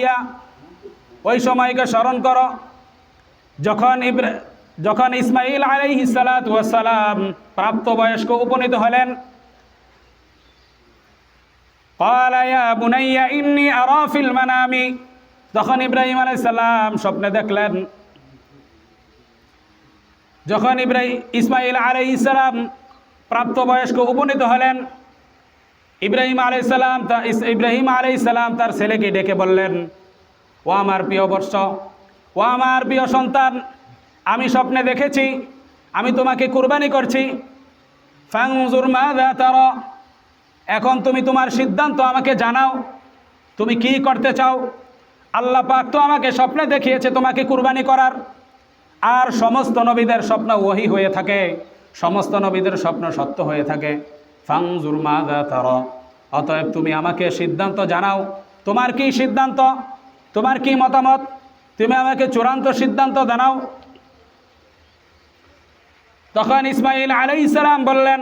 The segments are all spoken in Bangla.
ইয়া ওই সময়কে স্মরণ কর, যখন ইব্রাহ যখন ইসমাইল আলাইহি সালাত আলাই প্রাপ্ত বয়স্ক উপনীত হলেন মানামি, তখন ইব্রাহিম আলাইসাল্লাম স্বপ্নে দেখলেন, যখন ইব্রাহিম ইসমাইল আলাই প্রাপ্ত বয়স্ক উপনীত হলেন ইব্রাহিম আলাইহিস সালাম তা ইব্রাহিম আলাইহিস সালাম তার ছেলেকে ডেকে বললেন, ও আমার প্রিয় বর্ষ ও আমার প্রিয় সন্তান, আমি স্বপ্নে দেখেছি, আমি তোমাকে কুরবানি করছি। ফাংজুর মাদা তার, এখন তুমি তোমার সিদ্ধান্ত আমাকে জানাও, তুমি কি করতে চাও? আল্লাহ পাক তো আমাকে স্বপ্নে দেখিয়েছে তোমাকে কুরবানি করার। আর সমস্ত নবীদের স্বপ্ন ওহি হয়ে থাকে, সমস্ত নবীদের স্বপ্ন সত্য হয়ে থাকে। ফাংজুর মাদা তার। অতএব তুমি আমাকে সিদ্ধান্ত জানাও। তোমার কি সিদ্ধান্ত? তোমার কি মতামত? তুমি আমাকে চূড়ান্ত সিদ্ধান্ত জানাও। তখন ইসমাইল আলাই ইসলাম বললেন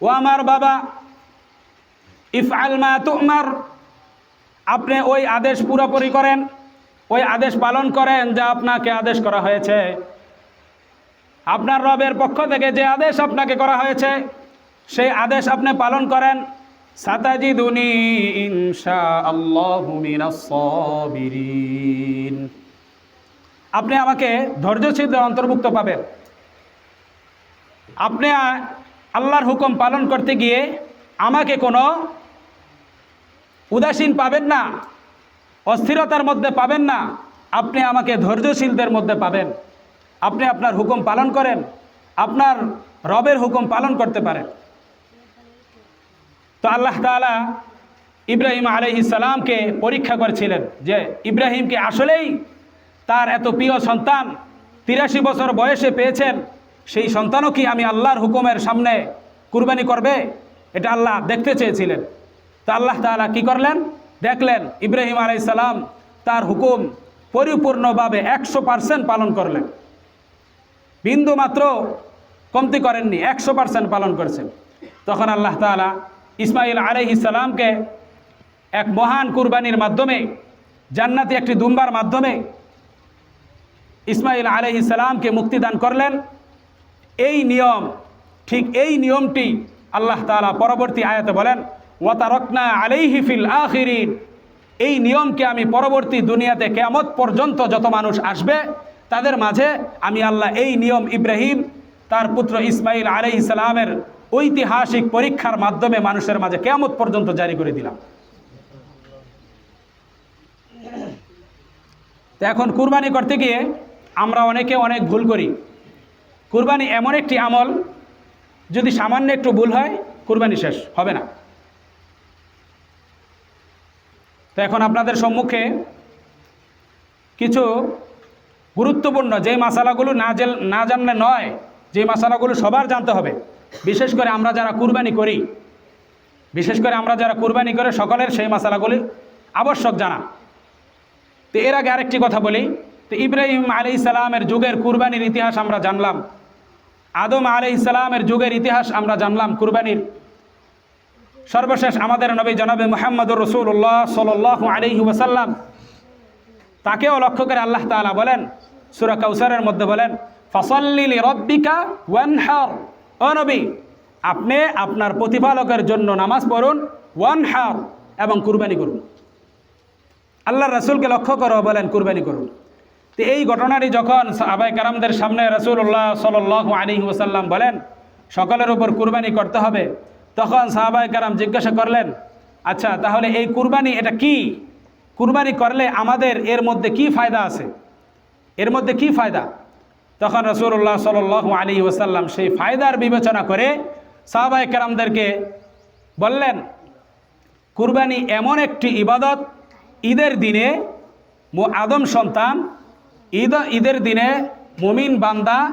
ও আমার বাবা ইফ আলমা তুমার। আপনি ওই আদেশ পুরোপুরি করেন। ওই আদেশ পালন করেন যা আপনাকে আদেশ করা হয়েছে। আপনার রবের পক্ষ থেকে যে আদেশ আপনাকে করা হয়েছে, সেই আদেশ আপনি পালন করেন। আল্লাহু মিনাস আপনি আমাকে ধৈর্যশীলদের অন্তর্ভুক্ত পাবেন। আপনি আল্লাহর হুকুম পালন করতে গিয়ে আমাকে কোনো উদাসীন পাবেন না। অস্থিরতার মধ্যে পাবেন না। আপনি আমাকে ধৈর্যশীলদের মধ্যে পাবেন। আপনি আপনার হুকুম পালন করেন। আপনার রবের হুকুম পালন করতে পারেন। তো আল্লাহ তাআলা ইব্রাহিম সালামকে পরীক্ষা করেছিলেন যে ইব্রাহিমকে আসলেই তার এত প্রিয় সন্তান তিরাশি বছর বয়সে পেয়েছেন, সেই সন্তানও কি আমি আল্লাহর হুকুমের সামনে কুরবানি করবে? এটা আল্লাহ দেখতে চেয়েছিলেন। তো আল্লাহ তাআলা কি করলেন? দেখলেন ইব্রাহিম আলাই সালাম তার হুকুম পরিপূর্ণভাবে একশো পার্সেন্ট পালন করলেন। বিন্দু মাত্র কমতি করেননি, একশো পার্সেন্ট পালন করেছেন। তখন আল্লাহ তাআলা ইসমাইল আলাইহি সালামকে এক মহান কুরবানির মাধ্যমে, জান্নাতি একটি দুম্বার মাধ্যমে ইসমাইল আলাইহি সালামকে মুক্তিদান করলেন। এই নিয়ম, ঠিক এই নিয়মটি আল্লাহ তাআলা পরবর্তী আয়াতে বলেন ওয়াতারকনা আলাইহি ফিল আখিরিন। এই নিয়মকে আমি পরবর্তী দুনিয়াতে কেয়ামত পর্যন্ত যত মানুষ আসবে, তাদের মাঝে আমি আল্লাহ এই নিয়ম ইব্রাহিম, তার পুত্র ইসমাইল আলাইহিস সালামের ঐতিহাসিক পরীক্ষার মাধ্যমে মানুষের মাঝে কেয়ামত পর্যন্ত জারি করে দিলাম। তো এখন কুরবানি করতে গিয়ে আমরা অনেকে অনেক ভুল করি। কুরবানি এমন একটি আমল, যদি সামান্য একটু ভুল হয়, কুরবানি শেষ, হবে না। তো এখন আপনাদের সম্মুখে কিছু গুরুত্বপূর্ণ যে মশালাগুলো না জেল, না জানলে নয় যে মশালাগুলো সবার জানতে হবে। বিশেষ করে আমরা যারা কুরবানি করি, বিশেষ করে আমরা যারা কুরবানি করে, সকলের সেই মশালাগুলি আবশ্যক জানা। তো এর আগে আরেকটি কথা বলি, তো ইব্রাহিম আলি সালামের যুগের কুরবানির ইতিহাস আমরা জানলাম। আদম আলি সালামের যুগের ইতিহাস আমরা জানলাম কুরবানির। সর্বশেষ আমাদের নবী জনাবে মোহাম্মদুর রসুল্লাহ সাল আলিহি ওয়াসাল্লাম। তাকেও লক্ষ্য করে আল্লাহ তাআলা বলেন, সুরা কাউসারের মধ্যে বলেন ফসল্লিল রব্বিকা ওয়ানহার। ও নবী, আপনি আপনার প্রতিপালকের জন্য নামাজ পড়ুন ওয়ান ওয়ানহার এবং কুরবানি করুন। আল্লাহ রসুলকে লক্ষ্য করো বলেন, কুরবানি করুন। তো এই ঘটনাটি যখন আবাই কারামদের সামনে রসুল্লাহ সাল আলী ওসাল্লাম বলেন, সকলের উপর কুরবানি করতে হবে। তখন সাহাবাই কারাম জিজ্ঞাসা করলেন আচ্ছা তাহলে এই কুরবানি এটা কি? কুরবানি করলে আমাদের এর মধ্যে কি ফায়দা আছে? এর মধ্যে কি ফায়দা? তখন রসুল্লাহ সাল আলী ওসাল্লাম সেই ফায়দার বিবেচনা করে সাহাবাই কারামদেরকে বললেন, কুরবানি এমন একটি ইবাদত, ঈদের দিনে মো- আদম সন্তান, ঈদ, ঈদের দিনে মুমিন বান্দা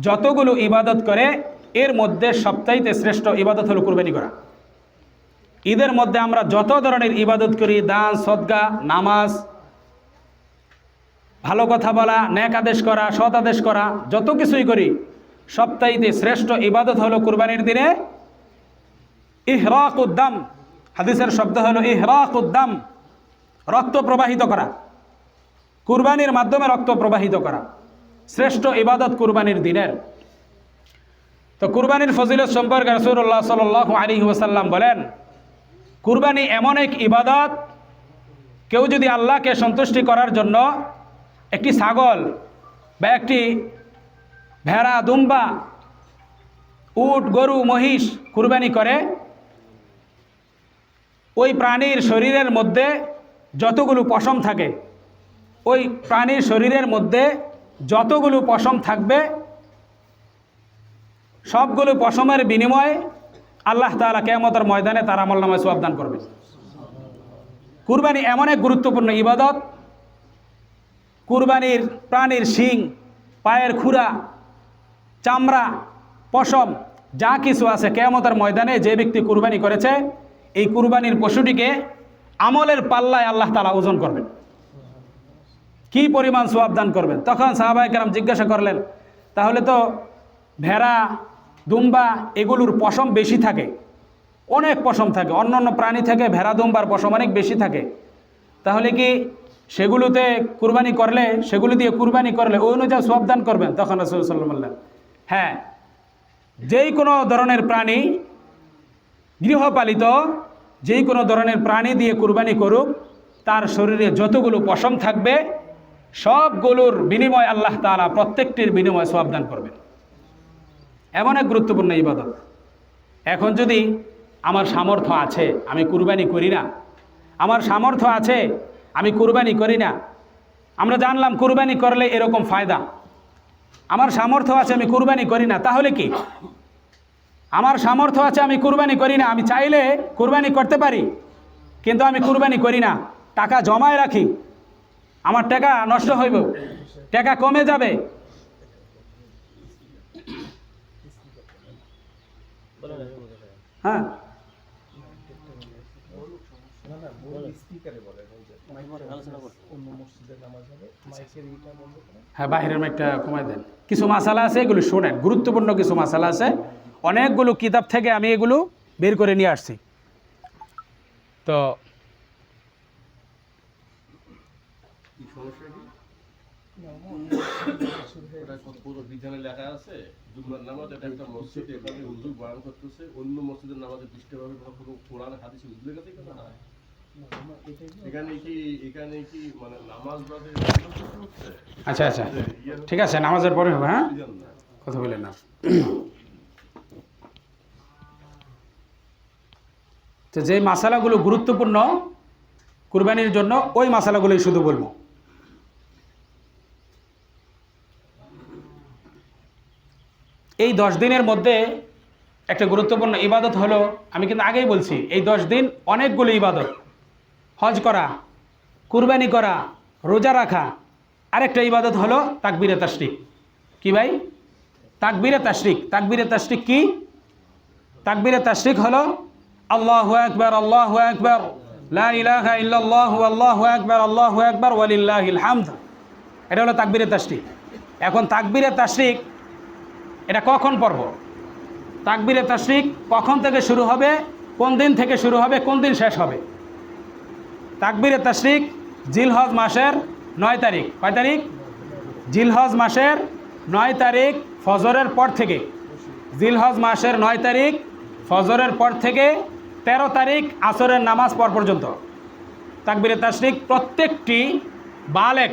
যতগুলো ইবাদত করে এর মধ্যে সবচাইতে শ্রেষ্ঠ ইবাদত হলো কুরবানি করা। ঈদের মধ্যে আমরা যত ধরনের ইবাদত করি, দান, সদগা, নামাজ, ভালো কথা বলা, ন্যাক আদেশ করা, সৎ আদেশ করা, যত কিছুই করি সপ্তাহিতে শ্রেষ্ঠ ইবাদত হলো কুরবানির দিনে ইহরাক উদ্দাম হাদিসের শব্দ হলো ইহরাক উদ্দাম রক্ত প্রবাহিত করা। কুরবানির মাধ্যমে রক্ত প্রবাহিত করা। শ্রেষ্ঠ ইবাদত কুরবানির দিনের। তো কুরবানির ফজিলত সম্পর্কে রসুল্লাহ সাল আলী ওসাল্লাম বলেন, কুরবানি এমন এক ইবাদত, কেউ যদি আল্লাহকে সন্তুষ্টি করার জন্য একটি ছাগল বা একটি ভেড়া, দুম্বা, উট, গরু, মহিষ কুরবানি করে, ওই প্রাণীর শরীরের মধ্যে যতগুলো পশম থাকে, ওই প্রাণীর শরীরের মধ্যে যতগুলো পশম থাকবে সবগুলো পশমের বিনিময়ে আল্লাহ তালা কেমতের ময়দানে তার আমল নামায় সোয়াবদান করবে কুরবানি। এমন এক গুরুত্বপূর্ণ ইবাদত। কুরবানির প্রাণীর শিং, পায়ের খুরা, চামড়া, পশম, যা কিছু আছে কেয়ামতের ময়দানে যে ব্যক্তি কুরবানি করেছে, এই কুরবানির পশুটিকে আমলের পাল্লায় আল্লাহ তালা ওজন করবেন। কি পরিমাণ সোয়াব দান করবেন? তখন সাহাবাই কেরাম জিজ্ঞাসা করলেন, তাহলে তো ভেড়া দুম্বা এগুলোর পশম বেশি থাকে। অনেক পশম থাকে। অন্য অন্য প্রাণী থেকে ভেড়া দুম্বার পশম অনেক বেশি থাকে। তাহলে কি সেগুলোতে কুরবানি করলে, সেগুলো দিয়ে কুরবানি করলে ওই অনুযায়ী সোয়াব দান করবেন? তখন রসুল সাল্লাম হ্যাঁ যেই কোনো ধরনের প্রাণী গৃহপালিত যেই কোনো ধরনের প্রাণী দিয়ে কুরবানি করুক, তার শরীরে যতগুলো পশম থাকবে, সবগুলোর বিনিময় আল্লাহ তাআলা প্রত্যেকটির বিনিময় সব দান করবেন। এমন এক গুরুত্বপূর্ণ ইবাদত। এখন যদি আমার সামর্থ্য আছে, আমি কুরবানি করি না। আমার সামর্থ্য আছে, আমি কুরবানি করি না। আমরা জানলাম কুরবানি করলে এরকম ফায়দা। আমার সামর্থ্য আছে, আমি কুরবানি করি না, তাহলে কি? আমার সামর্থ্য আছে, আমি কুরবানি করি না, আমি চাইলে কুরবানি করতে পারি। কিন্তু আমি কুরবানি করি না, টাকা জমায় রাখি। আমার টাকা নষ্ট হইব, টাকা কমে যাবে। হ্যাঁ। হ্যাঁ বাহিরের মাইকটা কমাই দেন। কিছু মাসালা আছে, এগুলো শোনেন। গুরুত্বপূর্ণ কিছু মাসালা আছে। অনেকগুলো কিতাব থেকে আমি এগুলো বের করে নিয়ে আসছি। তো আচ্ছা আচ্ছা। ঠিক আছে, নামাজের পরে হবে হ্যাঁ? কথা বলেন না। তো যে মশালাগুলো গুরুত্বপূর্ণ কুরবানির জন্য, ওই মশালাগুলোই শুধু বলব। এই দশ দিনের মধ্যে একটা গুরুত্বপূর্ণ ইবাদত হলো, আমি কিন্তু আগেই বলছি, এই দশ দিন অনেকগুলো ইবাদত। হজ করা, কুরবানি করা, রোজা রাখা, আরেকটা ইবাদত হলো তাকবিরে তাশরিক। কি ভাই? তাকবিরে তাশরিক। তাকবিরে তাশরিক কি? তাকবিরে তাশরিক হলো আল্লাহু আকবার আল্লাহু আকবার, লা ইলাহা ইল্লাল্লাহু, আল্লাহু আকবার আল্লাহু আকবার, ওয়ালিল্লাহিল হামদ। এটা হলো তাকবিরে তাশরিক। এখন তাকবিরে তাশরিক এটা কখন পর্ব? তাকবিরে তাশরিক কখন থেকে শুরু হবে? কোন দিন থেকে শুরু হবে? কোন দিন শেষ হবে? তাকবিরে তাশরিক জিলহজ মাসের নয় তারিখ। কয় তারিখ? জিলহজ মাসের নয় তারিখ ফজরের পর থেকে। জিলহজ মাসের নয় তারিখ ফজরের পর থেকে ১৩ তারিখ আসরের নামাজ পর পর্যন্ত। তাকবিরে তাশরিক প্রত্যেকটি বালেক,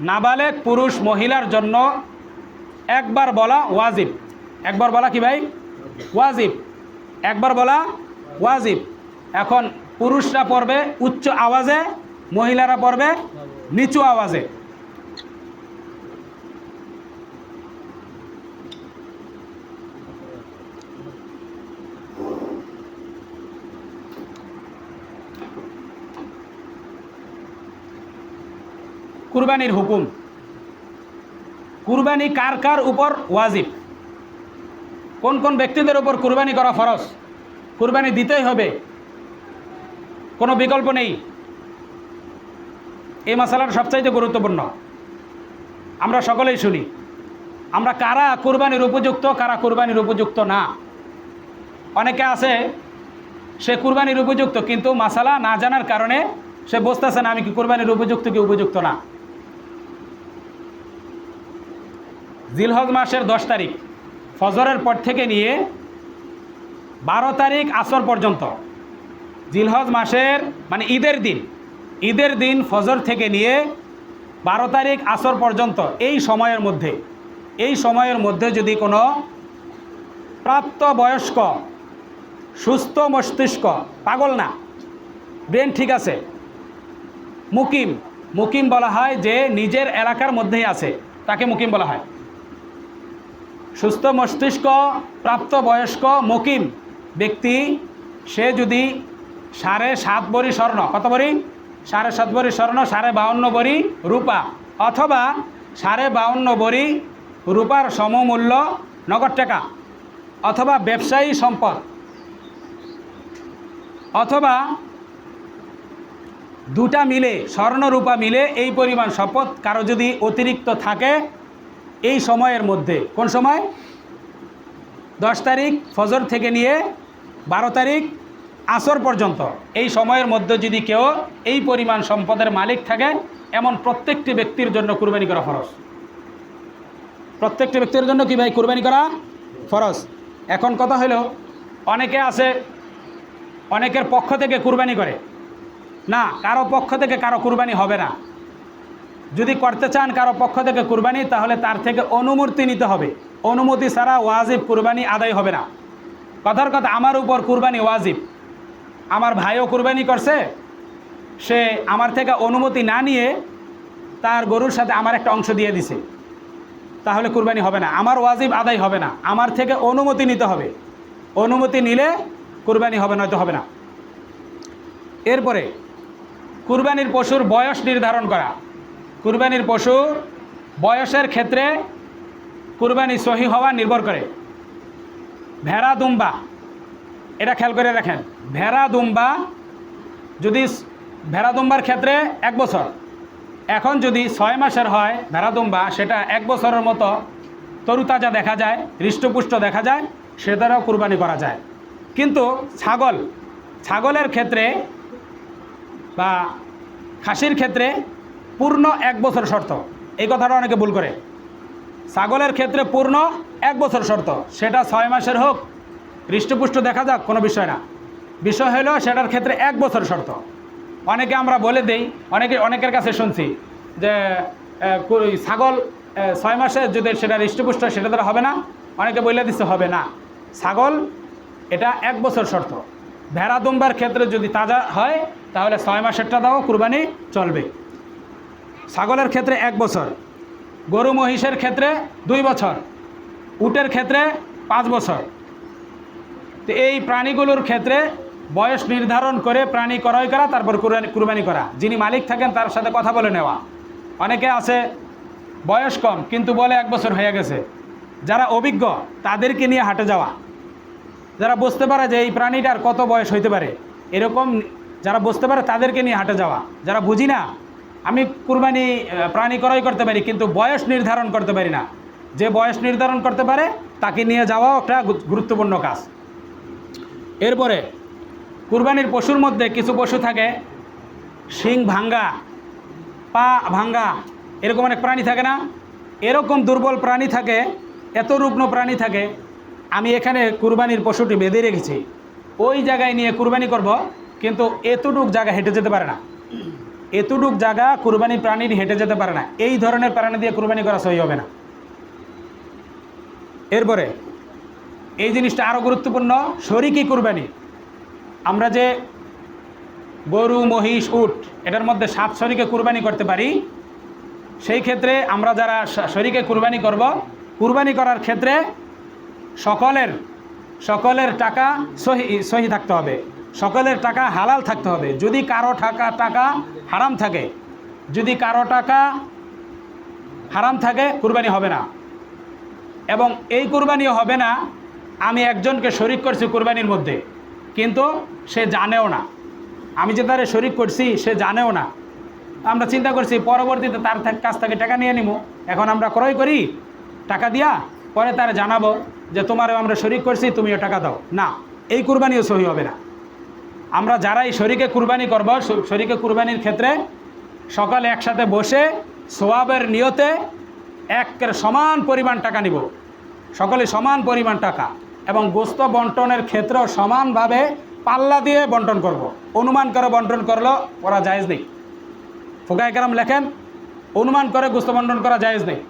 নাবালেক পুরুষ মহিলার জন্য একবার বলা ওয়াজিব। একবার বলা কি ভাই? ওয়াজিব। একবার বলা ওয়াজিব। এখন পুরুষরা পড়বে উচ্চ আওয়াজে, মহিলারা পড়বে নিচু আওয়াজে। কুরবানির হুকুম। কুরবানি কার কার উপর ওয়াজিব? কোন কোন ব্যক্তিদের উপর কুরবানি করা ফরজ? কুরবানি দিতেই হবে। কোনো বিকল্প নেই। এই মশালার সবচাইতে গুরুত্বপূর্ণ। আমরা সকলেই শুনি, আমরা কারা কুরবানির উপযুক্ত, কারা কুরবানির উপযুক্ত না? অনেকে আছে, সে কুরবানির উপযুক্ত, কিন্তু মাসালা না জানার কারণে সে বুঝতেছে না, আমি কি কুরবানির উপযুক্ত কি উপযুক্ত না। জিলহজ মাসের দশ তারিখ। ফজরের পর থেকে নিয়ে বারো তারিখ আসর পর্যন্ত। জিলহজ মাসের মানে ঈদের দিন। ঈদের দিন ফজর থেকে নিয়ে বারো তারিখ আসর পর্যন্ত এই সময়ের মধ্যে। এই সময়ের মধ্যে যদি কোনো প্রাপ্তবয়স্ক, সুস্থ মস্তিষ্ক, পাগল না, ব্রেন ঠিক আছে, মুকিম মুকিম বলা হয় যে নিজের এলাকার মধ্যেই আছে, তাকে মুকিম বলা হয়। সুস্থ মস্তিষ্ক প্রাপ্তবয়স্ক মুকিম ব্যক্তি, সে যদি সাড়ে সাত বড়ি স্বর্ণ, কত বড়ি সাড়ে সাত বড়ি স্বর্ণ, সাড়ে বাউন্ন বড়ি রূপা, অথবা সাড়ে বাউন্ন বড়ি রূপার সমমূল্য নগদ টাকা, অথবা ব্যবসায়ী সম্পদ, অথবা দুটা মিলে, স্বর্ণ রূপা মিলে এই পরিমাণ সম্পদ কারও যদি অতিরিক্ত থাকে এই সময়ের মধ্যে। কোন সময়? দশ তারিখ ফজর থেকে নিয়ে বারো তারিখ আসর পর্যন্ত। এই সময়ের মধ্যে যদি কেউ এই পরিমাণ সম্পদের মালিক থাকে, এমন প্রত্যেকটি ব্যক্তির জন্য কুরবানি করা ফরজ। প্রত্যেকটি ব্যক্তির জন্য কি ভাই কুরবানি করা ফরজ? এখন কথা হলো, অনেকে আছে, অনেকের পক্ষ থেকে কুরবানি করে। না, কারও পক্ষ থেকে কারও কুরবানি হবে না। যদি করতে চান কারও পক্ষ থেকে কুরবানি, তাহলে তার থেকে অনুমতি নিতে হবে। অনুমতি ছাড়া ওয়াজিব কুরবানি আদায় হবে না। কথার কথা, আমার উপর কুরবানি ওয়াজিব। আমার ভাইও কুরবানি করছে। সে আমার থেকে অনুমতি না নিয়ে তার গরুর সাথে আমার একটা অংশ দিয়ে দিছে। তাহলে কুরবানি হবে না। আমার ওয়াজিব আদায় হবে না। আমার থেকে অনুমতি নিতে হবে। অনুমতি নিলে কুরবানি হবে, নয়তো হবে না। এরপরে, কুরবানির পশুর বয়স নির্ধারণ করা। কুরবানির পশু বয়সের ক্ষেত্রে কুরবানি সহি হওয়া নির্ভর করে। ভেড়া, দুম্বা, এটা খেয়াল করে রাখেন ভেড়া, দুম্বা যদি ভেড়া, দুম্বার ক্ষেত্রে এক বছর। এখন যদি ছয় মাসের হয় ভেড়া, দুম্বা, সেটা এক বছরের মতো তরুতাজা দেখা যায়, হৃষ্টপুষ্ট দেখা যায় সে দ্বারাও কুরবানি করা যায়। কিন্তু ছাগল, ছাগলের ক্ষেত্রে বা খাসির ক্ষেত্রে পূর্ণ এক বছর শর্ত। এই কথাটা অনেকে ভুল করে। ছাগলের ক্ষেত্রে পূর্ণ এক বছর শর্ত। সেটা ছয় মাসের হোক, হৃষ্টপুষ্ট দেখা যাক, কোনো বিষয় না। বিষয় হলো সেটার ক্ষেত্রে এক বছর শর্ত। অনেকে আমরা বলে দেই, অনেকে অনেকের কাছে শুনছি যে ছাগল ছয় মাসে যদি সেটা হৃষ্টপুষ্ট সেটা দ্বারা হবে না? অনেকে বলে দিচ্ছে হবে না। ছাগল, এটা এক বছর শর্ত। ভেড়া দুম্বার ক্ষেত্রে যদি তাজা হয়, তাহলে ছয় মাসেরটা দাও, কুরবানি চলবে। ছাগলের ক্ষেত্রে এক বছর, গরু মহিষের ক্ষেত্রে দুই বছর, উটের ক্ষেত্রে পাঁচ বছর। তো এই প্রাণীগুলোর ক্ষেত্রে বয়স নির্ধারণ করে প্রাণী ক্রয় করা, তারপর কুরবানি করা। যিনি মালিক থাকেন, তার সাথে কথা বলে নেওয়া। অনেকে আছে, বয়স কম, কিন্তু বলে এক বছর হয়ে গেছে। যারা অভিজ্ঞ, তাদেরকে নিয়ে হাটে যাওয়া। যারা বুঝতে পারে যে এই প্রাণীটার কত বয়স হইতে পারে, এরকম যারা বুঝতে পারে, তাদেরকে নিয়ে হাটে যাওয়া। যারা বুঝি না আমি কুরবানি প্রাণী ক্রয় করতে পারি, কিন্তু বয়স নির্ধারণ করতে পারি না। যে বয়স নির্ধারণ করতে পারে, তাকে নিয়ে যাওয়াও একটা গুরুত্বপূর্ণ কাজ। এরপরে, কুরবানির পশুর মধ্যে কিছু পশু থাকে, শিং ভাঙ্গা, পা ভাঙ্গা, এরকম অনেক প্রাণী থাকে না। এরকম দুর্বল প্রাণী থাকে, এত রুগ্ন প্রাণী থাকে, আমি এখানে কুরবানির পশুটি বেঁধে রেখেছি। ওই জায়গায় নিয়ে কুরবানি করব, কিন্তু এতটুক জায়গা হেঁটে যেতে পারে না। এতটুক জায়গা কুরবানি প্রাণীর হেঁটে যেতে পারে না। এই ধরনের প্রাণী দিয়ে কুরবানি করা সহি হবে না। এরপরে, এই জিনিসটা আরও গুরুত্বপূর্ণ, শরিকি কুরবানি। আমরা যে গরু, মহিষ, উট, এটার মধ্যে সাত শরিকে কুরবানি করতে পারি, সেই ক্ষেত্রে আমরা যারা শরিকে কুরবানি করব, কুরবানি করার ক্ষেত্রে সকলের সকলের টাকা সহি সহি থাকতে হবে। সকলের টাকা হালাল থাকতে হবে। যদি কারও টাকা টাকা হারাম থাকে, যদি কারও টাকা হারাম থাকে, কুরবানি হবে না। এবং এই কুরবানিও হবে না, আমি একজনকে শরিক করছি কুরবানির মধ্যে, কিন্তু সে জানেও না। আমি যে তারে শরিক করছি, সে জানেও না। আমরা চিন্তা করছি, পরবর্তীতে তার কাছ থেকে টাকা নিয়ে নিব এখন আমরা ক্রয় করি, টাকা দিয়া পরে তারা জানাব যে, তোমারও আমরা শরিক করছি, তুমিও টাকা দাও। না, এই কুরবানিও সহি হবে না। আমরা যারাই শরিকে কুরবানি করব শরিকে কুরবানির ক্ষেত্রে সকালে একসাথে বসে সোয়াবের নিয়তে একের সমান পরিমাণ টাকা নিব। সকলে সমান পরিমাণ টাকা এবং গোস্ত বন্টনের ক্ষেত্রেও সমানভাবে পাল্লা দিয়ে বন্টন করব। অনুমান করে বন্টন করল, করা জায়েজ নেই। ফোকায় কেরাম লেখেন, অনুমান করে গোস্ত বন্টন করা জায়েজ নেই।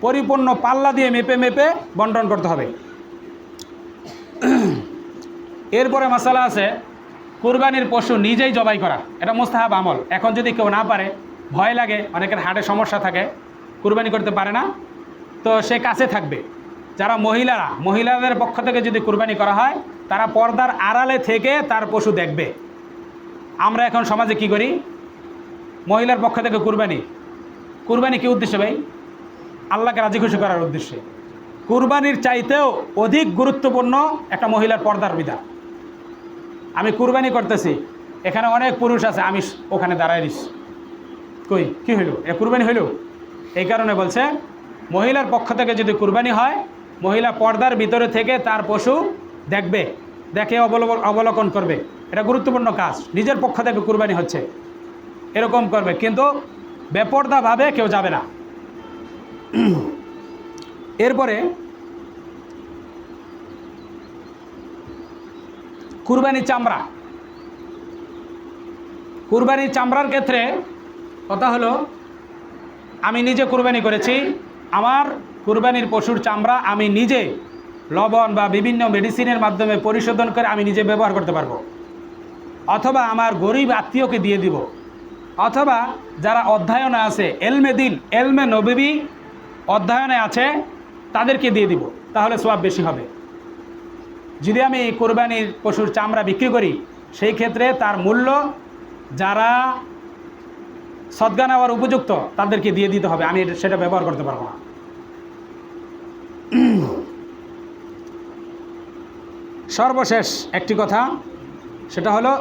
পরিপূর্ণ পাল্লা দিয়ে মেপে মেপে বন্টন করতে হবে। এরপরে মশালা আছে কুরবানির পশু নিজেই জবাই করা। এটা মোস্তাহাব আমল। এখন যদি কেউ না পারে, ভয় লাগে, অনেকের হার্টে সমস্যা থাকে, কুরবানি করতে পারে না। তো সে কাছে থাকবে। যারা মহিলারা, মহিলাদের পক্ষ থেকে যদি কুরবানি করা হয়, তারা পর্দার আড়ালে থেকে তার পশু দেখবে। আমরা এখন সমাজে কি করি? মহিলার পক্ষ থেকে কুরবানি। কুরবানি কী উদ্দেশ্যে ভাই? আল্লাহকে রাজি খুশি করার উদ্দেশ্যে। কুরবানির চাইতেও অধিক গুরুত্বপূর্ণ একটা মহিলার পর্দার বিধান। আমি কুরবানি করতেছি। এখানে অনেক পুরুষ আছে, আমি ওখানে দাঁড়াই দিস। কই? কি হইল? এ কুরবানি হইল? এই কারণে বলছে, মহিলার পক্ষ থেকে যদি কুরবানি হয়, মহিলা পর্দার ভিতরে থেকে তার পশু দেখবে, দেখে অবলোকন করবে। এটা গুরুত্বপূর্ণ কাজ। নিজের পক্ষ থেকে কুরবানি হচ্ছে। এরকম করবে। কিন্তু বেপর্দাভাবে কেউ যাবে না। এরপরে কুরবানি চামড়া। কুরবানির চামড়ার ক্ষেত্রে কথা হলো, আমি নিজে কুরবানি করেছি, আমার কুরবানির পশুর চামড়া আমি নিজে লবণ বা বিভিন্ন মেডিসিনের মাধ্যমে পরিশোধন করে আমি নিজে ব্যবহার করতে পারব। অথবা আমার গরিব আত্মীয়কে দিয়ে দিব। অথবা যারা অধ্যয়নে আছে, এলমে দিন, এলমে নবী অধ্যয়নে আছে, তাদেরকে দিয়ে দিব। তাহলে সোয়াব বেশি হবে। যদি আমি কোরবানির পশুর চামড়া বিক্রি করি, সেই ক্ষেত্রে তার মূল্য যারা সদ্গা নেওয়ার উপযুক্ত, তাদেরকে দিয়ে দিতে হবে। আমি সেটা ব্যবহার করতে পারব না। সর্বশেষ একটি কথা, সেটা হলো